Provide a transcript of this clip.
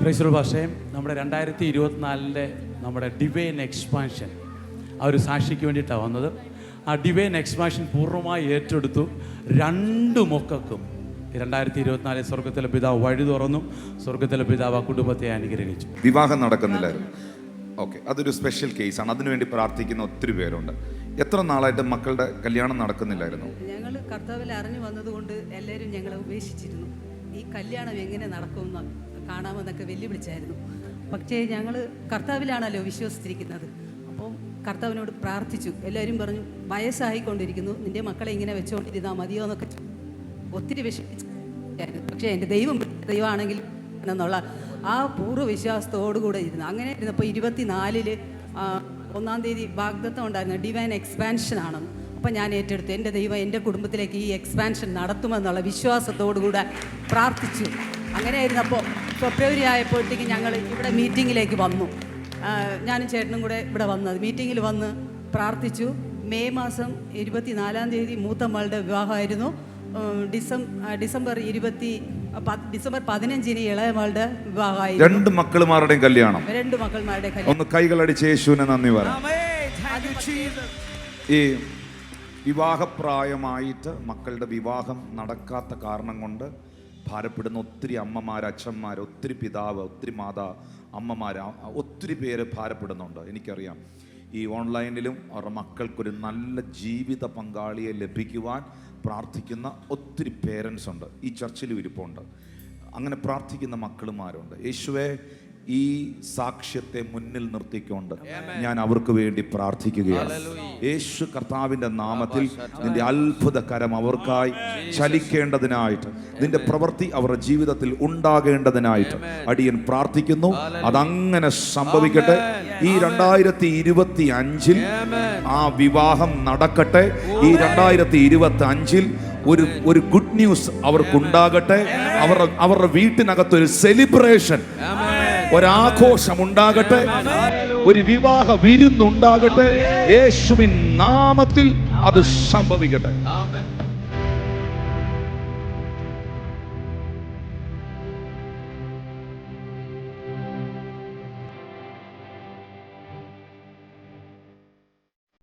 പ്രൈസർ ഭാഷയെ നമ്മുടെ രണ്ടായിരത്തി ഇരുപത്തിനാലിന്റെ നമ്മുടെ ഡിവൈൻ എക്സ്പാൻഷൻ ആ ഒരു സാക്ഷിക്ക് വേണ്ടിയിട്ടാണ് വന്നത്. ആ ഡിവൈൻ എക്സ്പാൻഷൻ പൂർണമായി ഏറ്റെടുത്തു. രണ്ട് മൊക്കക്കും രണ്ടായിരത്തി ഇരുപത്തിനാലിൽ സ്വർഗത്തിലെ പിതാവ് വഴി തുറന്നു. സ്വർഗത്തിലെ പിതാവ് ആ കുടുംബത്തെ അനുഗ്രഹിച്ചു. വിവാഹം നടക്കുന്നില്ലായിരുന്നു. ഓക്കെ അതൊരു സ്പെഷ്യൽ കേസാണ് അതിനുവേണ്ടി പ്രാർത്ഥിക്കുന്ന ഒത്തിരി പേരുണ്ട്. എത്ര നാളായിട്ട് മക്കളുടെ കല്യാണം നടക്കുന്നില്ലായിരുന്നു? ഞങ്ങൾ കർത്താവിൽ അറിഞ്ഞു വന്നതുകൊണ്ട് എല്ലാവരും ഞങ്ങളെ ഉപേക്ഷിച്ചിരുന്നു. ഈ കല്യാണം എങ്ങനെ നടക്കുമെന്ന് കാണാമെന്നൊക്കെ വെല്ലുവിളിച്ചായിരുന്നു. പക്ഷേ ഞങ്ങൾ കർത്താവിലാണല്ലോ വിശ്വസിച്ചിരിക്കുന്നത്. അപ്പോൾ കർത്താവിനോട് പ്രാർത്ഥിച്ചു. എല്ലാവരും പറഞ്ഞു വയസ്സായിക്കൊണ്ടിരിക്കുന്നു. നിന്റെ മക്കളെ ഇങ്ങനെ വെച്ചുകൊണ്ടിരുന്നാൽ മതിയോ എന്നൊക്കെ ഒത്തിരി വിഷമിച്ചായിരുന്നു പക്ഷേ എന്റെ ദൈവം ദൈവമാണെങ്കിൽ എന്നുള്ള ആ പൂർവ വിശ്വാസത്തോടുകൂടെ ഇരുന്നു. അങ്ങനെ ഇരുന്നപ്പോൾ ഇരുപത്തിനാലിൽ ഒന്നാം തീയതി വാഗ്ദത്തം ഉണ്ടായിരുന്നു. ഡിവൈൻ എക്സ്പാൻഷൻ ആണെന്ന്. അപ്പം ഞാൻ ഏറ്റെടുത്തു. എന്റെ ദൈവം എന്റെ കുടുംബത്തിലേക്ക് ഈ എക്സ്പാൻഷൻ നടത്തുമെന്നുള്ള വിശ്വാസത്തോടുകൂടെ പ്രാർത്ഥിച്ചു. അങ്ങനെ ആയിരുന്നപ്പോൾ ഫെബ്രുവരി ആയപ്പോഴത്തേക്ക് ഞങ്ങൾ ഇവിടെ മീറ്റിങ്ങിലേക്ക് വന്നു. ഞാനും ചേട്ടനും കൂടെ ഇവിടെ വന്നത്. മീറ്റിങ്ങിൽ വന്ന് പ്രാർത്ഥിച്ചു. മെയ് മാസം ഇരുപത്തിനാലാം തീയതി മൂത്തമ്മളുടെ വിവാഹമായിരുന്നു. ഡിസം ഡിസംബർ ഇരുപത്തി ഡിസംബർ പതിനഞ്ചിന് ഇളയമാളുടെ വിവാഹമായി രണ്ട് മക്കളുമാരുടെയും കല്യാണം. രണ്ട് മക്കൾമാരുടെ കല്യാണം. ഒന്ന് കൈകളടിച്ച് യേശുവിനെ നന്ദി പറയാം. ഈ വിവാഹപ്രായമായിട്ട് മക്കളുടെ വിവാഹം നടക്കാത്ത കാരണം കൊണ്ട് ഭാരപ്പെടുന്ന ഒത്തിരി അമ്മമാർ അച്ഛന്മാർ ഒത്തിരി പിതാവ് ഒത്തിരി മാതാ അമ്മമാർ ഒത്തിരി പേര് ഭാരപ്പെടുന്നുണ്ട്. എനിക്കറിയാം. ഈ ഓൺലൈനിലും അവരുടെ മക്കൾക്കൊരു നല്ല ജീവിത പങ്കാളിയെ ലഭിക്കുവാൻ പ്രാർത്ഥിക്കുന്ന ഒത്തിരി പേരൻസ് ഉണ്ട് ഈ ചർച്ചിലും ഇരിപ്പുണ്ട്. അങ്ങനെ പ്രാർത്ഥിക്കുന്ന മക്കളുമാരുണ്ട്. യേശുവെ ഈ സാക്ഷ്യത്തെ മുന്നിൽ നിർത്തിക്കൊണ്ട് ഞാൻ അവർക്ക് വേണ്ടി പ്രാർത്ഥിക്കുകയാണ്. യേശു കർത്താവിന്റെ നാമത്തിൽ നിന്റെ അത്ഭുതകരം അവർക്കായി ചലിക്കേണ്ടതിനായിട്ട് നിന്റെ പ്രവൃത്തി അവരുടെ ജീവിതത്തിൽ ഉണ്ടാകേണ്ടതിനായിട്ട് അടിയൻ പ്രാർത്ഥിക്കുന്നു. അതങ്ങനെ സംഭവിക്കട്ടെ. ഈ രണ്ടായിരത്തി ഇരുപത്തി അഞ്ചിൽ ആ വിവാഹം നടക്കട്ടെ. ഈ രണ്ടായിരത്തി ഇരുപത്തി അഞ്ചിൽ ഒരു ഒരു ഗുഡ് ന്യൂസ് അവർക്കുണ്ടാകട്ടെ. അവരുടെ അവരുടെ വീട്ടിനകത്ത് ഒരു സെലിബ്രേഷൻ ഒരാഘോഷം ഉണ്ടാകട്ടെ ഒരു വിവാഹ വിരുന്നുണ്ടാകട്ടെ. യേശുവിൻ നാമത്തിൽ അത് സംഭവിക്കട്ടെ.